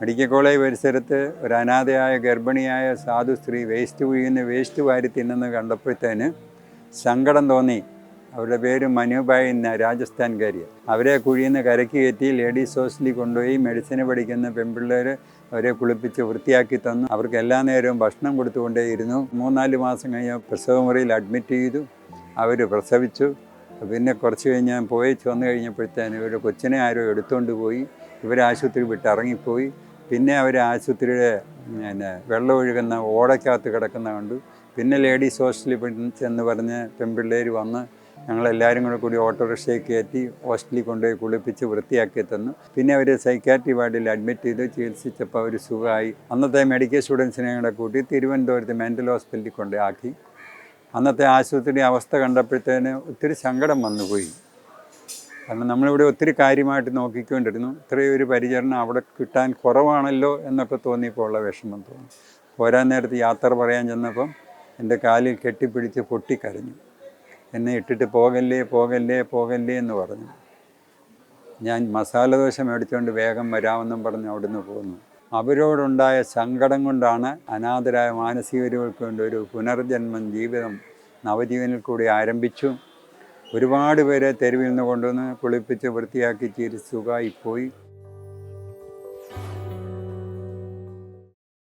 Medical college പരിസരത്ത് ഒരു അനാഥയായ ഗർഭിണിയായ സാധു സ്ത്രീ വേസ്റ്റ് വീഴുന്ന വേസ്റ്റ് വാരി തിന്നെന്ന് കണ്ടപ്പോഴത്തേന് സങ്കടം തോന്നി. അവരുടെ പേര് മനുബായ് എന്ന രാജസ്ഥാൻകാരി. അവരെ കുഴിയുന്ന കരയ്ക്ക് കയറ്റി ലേഡീസ് ഹോസ്റ്റലിൽ കൊണ്ടുപോയി മെഡിസിന് പഠിക്കുന്ന പെൺപിള്ളേർ അവരെ കുളിപ്പിച്ച് വൃത്തിയാക്കി തന്നു. അവർക്ക് എല്ലാ നേരവും ഭക്ഷണം കൊടുത്തുകൊണ്ടേയിരുന്നു. മൂന്നാൽ മാസം കഴിഞ്ഞ് പ്രസവമുറിയിൽ അഡ്മിറ്റ് ചെയ്തു. അവർ പ്രസവിച്ചു. പിന്നെ കുറച്ച് കഴിഞ്ഞ് പോയി വന്നു കഴിഞ്ഞപ്പോഴത്തേന് ഇവരുടെ കൊച്ചിനെ ആരോ എടുത്തുകൊണ്ട് പോയി. ഇവർ ആശുപത്രി വിട്ട് ഇറങ്ങിപ്പോയി. പിന്നെ അവർ ആശുപത്രിയുടെ പിന്നെ വെള്ളം ഒഴുകുന്ന ഓടയ്ക്കകത്ത് കിടക്കുന്ന കണ്ടു. പിന്നെ ലേഡീസ് ഹോസ്റ്റലിൽ ചെന്ന് പറഞ്ഞ് പെൺപിള്ളേർ വന്ന് ഞങ്ങളെല്ലാവരും കൂടെ കൂടി ഓട്ടോറിക്ഷയിൽ കയറ്റി ഹോസ്റ്റലിൽ കൊണ്ടുപോയി കുളിപ്പിച്ച് വൃത്തിയാക്കി തന്നു. പിന്നെ അവർ സൈക്കാട്രി വാർഡിൽ അഡ്മിറ്റ് ചെയ്ത്. ചികിത്സിച്ചപ്പോൾ അവർ സുഖമായി. അന്നത്തെ മെഡിക്കൽ സ്റ്റുഡൻസിനെ കൂടെ കൂട്ടി തിരുവനന്തപുരത്ത് മെന്റൽ ഹോസ്പിറ്റലിൽ കൊണ്ടുപോയി ആക്കി. അന്നത്തെ ആശുപത്രിയുടെ അവസ്ഥ കണ്ടപ്പോഴത്തേന് ഒത്തിരി സങ്കടം വന്നുപോയി. കാരണം നമ്മളിവിടെ ഒത്തിരി കാര്യമായിട്ട് നോക്കിക്കൊണ്ടിരുന്നു. ഇത്രയും ഒരു പരിചരണം അവിടെ കിട്ടാൻ കുറവാണല്ലോ എന്നൊക്കെ തോന്നിയപ്പോൾ ഉള്ള വിഷമം തോന്നി. പോരാൻ നേരത്ത് യാത്ര പറയാൻ ചെന്നപ്പം എന്റെ കാലിൽ കെട്ടിപ്പിടിച്ച് പൊട്ടിക്കരഞ്ഞു. എന്നെ ഇട്ടിട്ട് പോകല്ലേ പോകല്ലേ പോകല്ലേ എന്ന് പറഞ്ഞു. ഞാൻ മസാല ദോശ മേടിച്ചുകൊണ്ട് വേഗം വരാമെന്നും പറഞ്ഞ് അവിടുന്ന് പോന്നു. അവരോടുണ്ടായ സങ്കടം കൊണ്ടാണ് അനാഥരായ മാനസികരുകൾക്ക് വേണ്ടി ഒരു പുനർജന്മം ജീവിതം നവജീവനിൽ കൂടി ആരംഭിച്ചു. ഒരുപാട് പേരെ തെരുവിൽ നിന്ന് കൊണ്ടുവന്ന് കുളിപ്പിച്ച് വൃത്തിയാക്കി ചിരിച്ച് സുഖമായി പോയി.